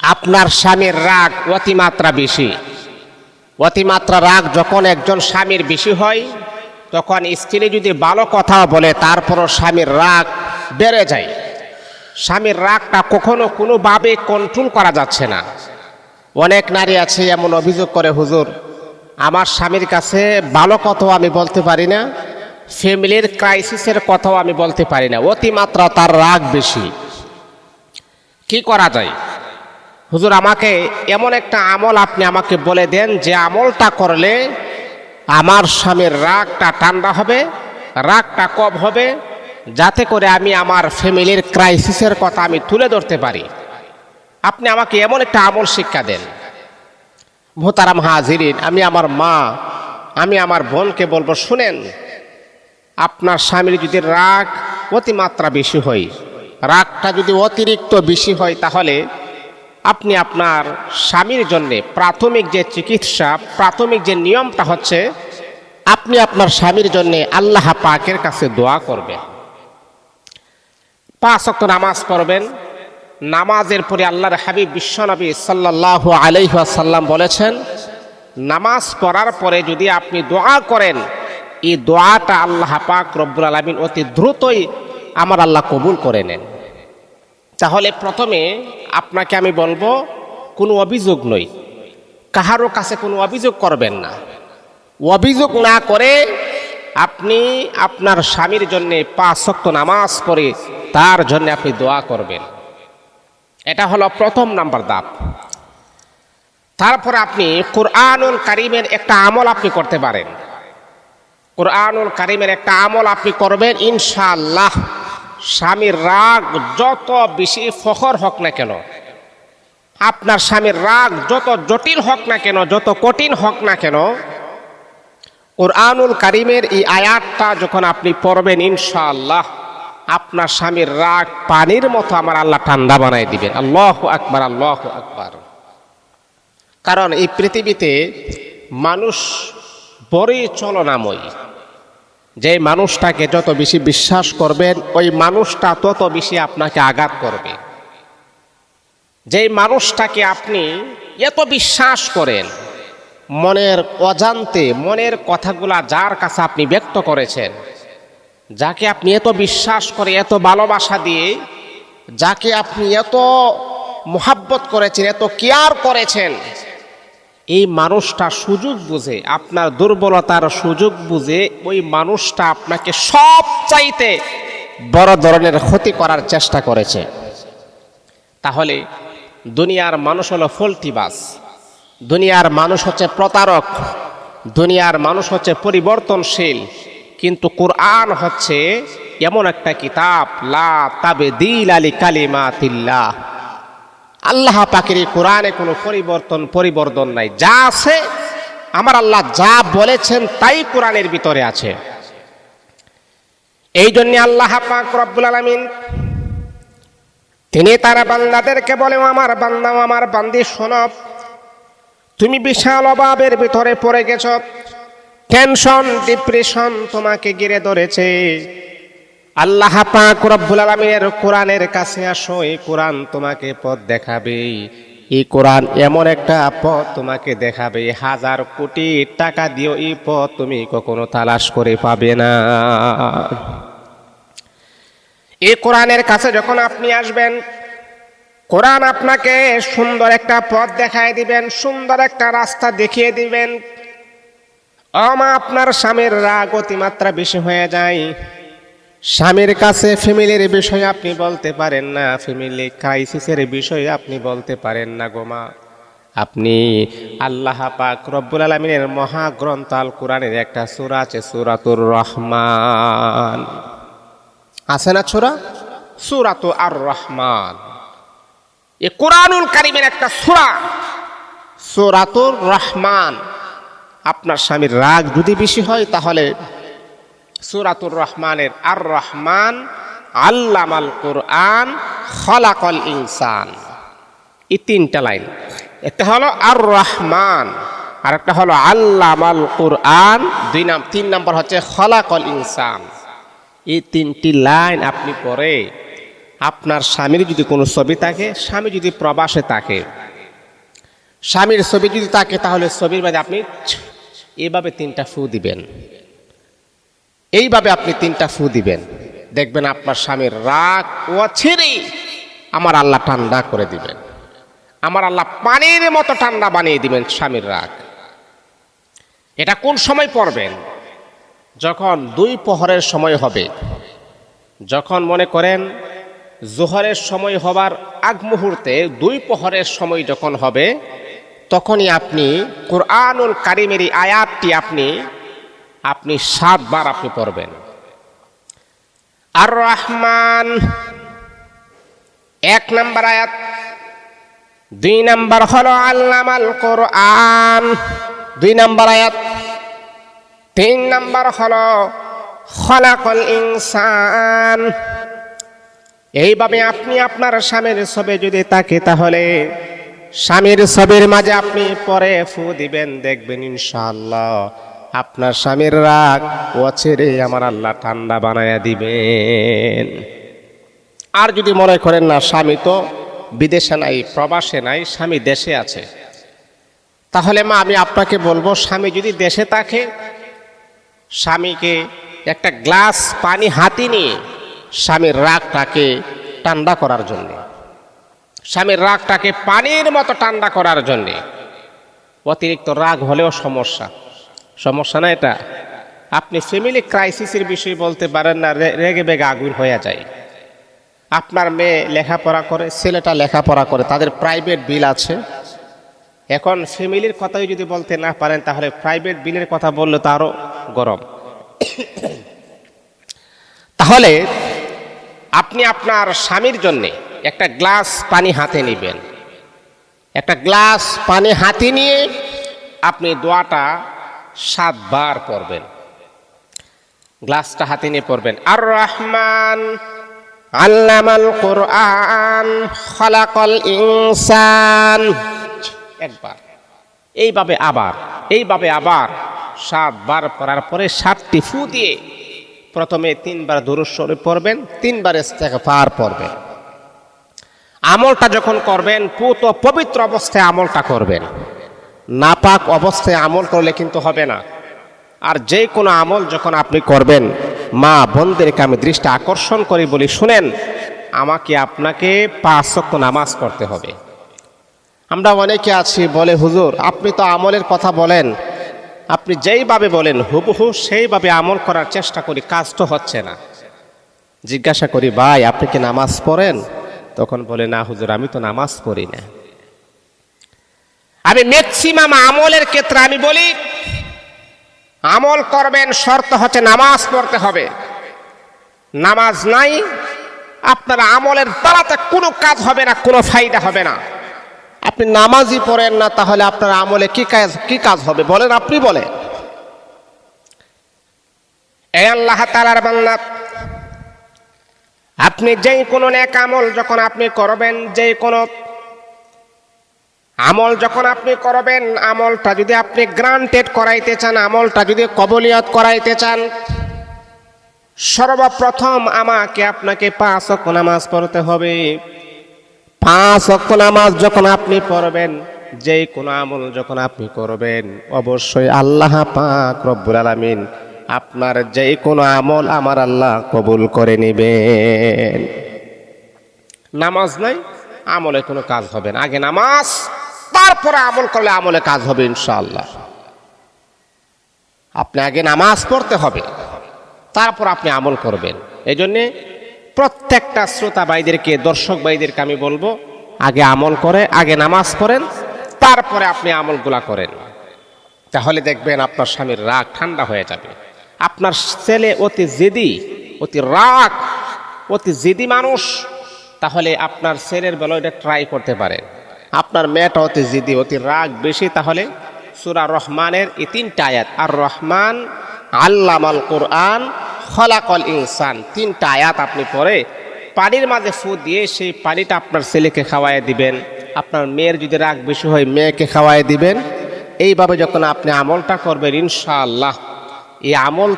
আপনার স্বামীর রাগ অতিমাত্রা বেশি। অতিমাত্রা রাগ যখন একজন স্বামীর বেশি হয়, তখন স্ত্রী যদি ভালো কথা বলে, তারপরও স্বামীর রাগ বেড়ে যায়। স্বামীর রাগটা কখনো কোনোভাবে কন্ট্রোল করা যাচ্ছে না। অনেক নারী আছে, এমন অভিযোগ করে, হুজুর, আমার স্বামীর কাছে ভালো কথাও আমি বলতে পারি না, ফ্যামিলির ক্রাইসিসের কথাও আমি বলতে পারি না। অতিমাত্রা তার রাগ বেশি। কি করা যায়? হুজুর, আমাকে এমন একটা আমল আপনি আমাকে বলে দেন, যে আমলটা করলে আমার স্বামীর রাগটা ঠান্ডা হবে, রাগটা কম হবে, যাতে করে আমি আমার ফ্যামিলির ক্রাইসিসের কথা আমি তুলে ধরতে পারি। আপনি আমাকে এমন একটা আমল শিক্ষা দেন। ভোতারাম হাজিরিন, আমি আমার মা, আমি আমার বোনকে বলব, শুনেন, আপনার স্বামীর যদি রাগ অতিমাত্রা বেশি হয়, রাগটা যদি অতিরিক্ত বেশি হয়, তাহলে আপনি আপনার স্বামীর জন্য প্রাথমিক যে চিকিৎসা, প্রাথমিক যে নিয়মটা হচ্ছে, আপনি আপনার স্বামীর জন্য আল্লাহ পাকের কাছে দোয়া করবেন। পাঁচ অক্ট নামাজ পড়বেন। নামাজের পরে আল্লাহর হাবিব বিশ্বনবী সাল্লাহ আলাইসাল্লাম বলেছেন, নামাজ পড়ার পরে যদি আপনি দোয়া করেন, এই দোয়াটা আল্লাহ পাক রব্বুল আলমিন অতি দ্রুতই আমার আল্লাহ কবুল করে নেন। তাহলে প্রথমে আপনাকে আমি বলব, কোনো অভিযোগ নই কাহারও কাছে কোনো অভিযোগ করবেন না। অভিযোগ না করে আপনি আপনার স্বামীর জন্য পাঁচ শক্ত নামাজ পড়ে তার জন্য আপনি দোয়া করবেন। এটা হলো প্রথম নাম্বার দাপ তারপর আপনি কোরআনুল কারিমের একটা আমল আপনি করতে পারেন। কোরআনুল কারিমের একটা আমল আপনি করবেন, ইনশাআল্লাহ। স্বামীর রাগ যত বেশি ফখর হোক না কেন, আপনার স্বামীর রাগ যত জটিল হোক না কেন, যত কঠিন হোক না কেন ওর কোরআনুল কারিমের এই আয়াতটা যখন আপনি পড়বেন, ইনশাআল্লাহ আপনার স্বামীর রাগ পানির মতো আমার আল্লাহ ঠান্ডা বানাই দিবেন। আল্লাহ আকবার আল্লাহ আকবার। কারণ এই পৃথিবীতে মানুষ বড়ই চলনাময়ী। যে মানুষটাকে যত বেশি বিশ্বাস করবেন, ওই মানুষটা তত বেশি আপনাকে আঘাত করবে। যে মানুষটাকে আপনি এত বিশ্বাস করেন, মনের অজান্তে, মনের কথাগুলা যার কাছে আপনি ব্যক্ত করেছেন, যাকে আপনি এত বিশ্বাস করে, এত ভালোবাসা দিয়ে, যাকে আপনি এত মোহাব্বত করেছেন, এত কেয়ার করেছেন এই মানুষটা সুযোগ বুঝে, আপনার দুর্বলতার সুযোগ বুঝে ওই মানুষটা আপনাকে সব চাইতে বড় ধরনের ক্ষতি করার চেষ্টা করেছে। তাহলে দুনিয়ার মানুষ হলো ফল্টিবাস দুনিয়ার মানুষ হচ্ছে প্রতারক, দুনিয়ার মানুষ হচ্ছে পরিবর্তনশীল। কিন্তু কোরআন হচ্ছে এমন একটা কিতাব, লা তাবে দিল আলী কালিমাতিল্লাহ। আল্লাহ পাকের এই কোরআনে কোনো পরিবর্তন পরিবর্তন নাই। যা আছে, আমার আল্লাহ যা বলেছেন তাই কোরআনের ভিতরে আছে। এই জন্য আল্লাহ পাক রব্বুল আলমিন তিনি তারা বান্দাদেরকে বলে আমার বান্দা আমার বান্দি শোনব তুমি বিশাল অভাবের ভিতরে পড়ে গেছ। টেনশন, ডিপ্রেশন তোমাকে ঘিরে ধরেছে। আল্লাহ পাক রব্বুল আলমিনের কোরআনের কাছে আসো, এই কোরআন তোমাকে পথ দেখাবে। এই কোরআন এমন একটা পথ তোমাকে দেখাবে। হাজার কোটি টাকা দিও এই পথ তুমি কখনো তালাশ করে পাবে না। এই কোরআনের কাছে যখন আপনি আসবেন, কোরআন আপনাকে সুন্দর একটা পথ দেখায় দিবেন, সুন্দর একটা রাস্তা দেখিয়ে দিবেন। আমা আপনার স্বামীর রাগ অতিমাত্রা বেশি হয়ে যায়। স্বামীর কাছে ফ্যামিলির বিষয়ে আপনি বলতে পারেন না, ফ্যামিলি ক্রাইসিসের বিষয়ে আপনি বলতে পারেন না গোমা আপনি আল্লাহ পাক রব্বুল আলমিনের মহাগ্রন্থ আল কোরআনের একটা সুরা আছে, সুরাতুর রহমান। আছে না ছোরা সুরাত আর রহমান। এ কোরআনুল কারিমের একটা সুরা। সুরাতুর রহমান। আপনার স্বামীর রাগ যদি বেশি হয় তাহলে সুরাতুর রহমানের আর রহমান আল্লামাল কোরআন খলাকল ইনসান। এই তিনটা লাইন। একটা হলো আর রহমান আর একটা হলো আল্লামাল কোরআন, দুই নাম তিন নম্বর হচ্ছে খলাকল ইনসান। এই তিনটি লাইন আপনি পরে আপনার স্বামীর যদি কোনো ছবি থাকে, স্বামী যদি প্রবাসে থাকে, স্বামীর ছবি যদি থাকে, তাহলে ছবির মাঝে আপনি এভাবে তিনটা ফু দিবেন। এইভাবে আপনি তিনটা ফু দিবেন। দেখবেন আপনার স্বামীর রাগ ও অছেরেই আমার আল্লাহ ঠান্ডা করে দিবেন। আমার আল্লাহ পানির মতো ঠান্ডা বানিয়ে দিবেন স্বামীর রাগ। এটা কোন সময় পড়বেন? যখন দুই প্রহরের সময় হবে। যখন মনে করেন জোহরের সময় হবার আগ মুহূর্তে দুই প্রহরের সময় যখন হবে, তখনই আপনি কোরআনুল কারিমের আয়াতটি আপনি আপনি সাতবার আপনি পড়বেন। আর রহমান এক নাম্বার আয়াত, দুই নাম্বার হলো আল্লামাল কোরআন, দুই নাম্বার আয়াত, তিন নাম্বার হলো খলাকল ইনসান। এইভাবে আপনি আপনার স্বামীর ছবি যদি তাকে তাহলে স্বামীর ছবির মাঝে আপনি পরে ফু দিবেন, দেখবেন ইনশাআল্লাহ। আপনার স্বামীর রাগ অছেরে আমার আল্লাহ ঠান্ডা বানায়া দিবেন। আর যদি মনে করেন না, স্বামী তো বিদেশে নাই, প্রবাসে নাই, স্বামী দেশে আছে। তাহলে মা, আমি আপনাকে বলব, স্বামী যদি দেশে থাকে, স্বামীকে একটা গ্লাস পানি হাতি নিয়ে স্বামীর রাগটাকে ঠান্ডা করার জন্যে, স্বামীর রাগটাকে পানির মতো ঠান্ডা করার জন্যে অতিরিক্ত রাগ হলেও সমস্যা। সমস্যা না এটা। আপনি ফ্যামিলি ক্রাইসিসের বিষয় বলতে পারেন না রেগে বেগে আগুন হয়ে যায়। আপনার মেয়ে লেখাপড়া করে, ছেলেটা লেখাপড়া করে, তাদের প্রাইভেট বিল আছে। এখন ফ্যামিলির কথাই যদি বলতে না পারেন, তাহলে প্রাইভেট বিলের কথা বললে তো আরও গরম। তাহলে আপনি আপনার স্বামীর জন্যে একটা গ্লাস পানি হাতে নেবেন। একটা গ্লাস পানি হাতে নিয়ে আপনি দোয়াটা সাতবার পড়বেন। গ্লাসটা হাতে নিয়ে পড়বেন। আর রহমান আল্লামাল কোরআন, খলাকল ইনসান। একবার। এইভাবে আবার এইভাবে আবার সাতবার পড়ার পরে সাতটি ফু দিয়ে প্রথমে তিনবার দুরুস্বরে পড়বেন, তিনবার ইস্তেগফার পড়বেন। আমলটা যখন করবেন, পুত পবিত্র অবস্থায় আমলটা করবেন। নাপাক অবস্থায় আমল করলে কিন্তু হবে না। আর যে কোনো আমল যখন আপনি করবেন, মা বোনদেরকে আমি দৃষ্টি আকর্ষণ করি বলি, শুনেন, আমাকে আপনাকে পাঁচ ওয়াক্ত নামাজ পড়তে হবে। আমরা অনেকে আছি, বলে, হুজুর, আপনি তো আমলের কথা বলেন। আপনি যেইভাবে বলেন, হুবহু সেইভাবে আমল করার চেষ্টা করি, কাজ তো হচ্ছে না। জিজ্ঞাসা করি, ভাই, আপনি কি নামাজ পড়েন? তখন বলে, না হুজুর, আমি তো নামাজ পড়ি না। আমি ম্যাক্সিমাম আমলের ক্ষেত্রে আমি বলি, আমল করবেন শর্ত হচ্ছে নামাজ পড়তে হবে। নামাজ নাই, আপনার আমলের দ্বারাতে কোনো কাজ হবে না, কোনো ফায়দা হবে না। আপনি নামাজই পড়েন না, তাহলে আপনার আমলে কি কাজ কি কাজ হবে? বলেন আপনি বলেন। এ আল্লাহ তালার বাংলা আপনি যেই কোনো নেক আমল যখন আপনি করবেন, যেই কোনো আমল যখন আপনি করবেন, আমলটা যদি আপনি গ্রান্টেড করাইতে চান, আমলটা যদি কবলিয়ত করাইতে চান, সর্বপ্রথম আমাকে আপনাকে পাঁচ অক্ষ নামাজ পড়তে হবে। পাঁচ অক্ষ নামাজ যখন আপনি পড়বেন যে কোনো আমল যখন আপনি করবেন, অবশ্যই আল্লাহ পাক রব্বুল আলামিন আপনার যে কোনো আমল আমার আল্লাহ কবুল করে নেবেন। নামাজ নাই, আমলে কোনো কাজ হবে না। আগে নামাজ তারপরে আমল করলে আমলে কাজ হবে ইনশাআল্লাহ। আপনি আগে নামাজ পড়তে হবে, তারপর আপনি আমল করবেন। এই জন্যে প্রত্যেকটা শ্রোতা ভাইদেরকে, দর্শক ভাইদেরকে আমি বলব, আগে আমল করে, আগে নামাজ পড়েন, তারপরে আপনি আমলগুলা করেন। তাহলে দেখবেন আপনার স্বামীর রাগ ঠান্ডা হয়ে যাবে। আপনার ছেলে অতি জেদি, অতি রাগ, অতি জেদি মানুষ, তাহলে আপনার ছেলের বেলা এটা ট্রাই করতে পারেন। আপনার মেয়েটা অতি জিদি, অতি রাগ বেশি, তাহলে সুরা রহমানের এই তিনটা আয়াত আর রহমান আল্লামাল কোরআন খলাকল ইনসান, তিনটা আয়াত আপনি পরে পানির মাঝে ফু দিয়ে সেই পানিটা আপনার ছেলেকে খাওয়াই দিবেন। আপনার মেয়ের যদি রাগ বেশি হয়, মেয়েকে খাওয়াই দিবেন। এইভাবে যখন আপনি আমলটা করবেন, ইনশাআল্লাহ, এই আমল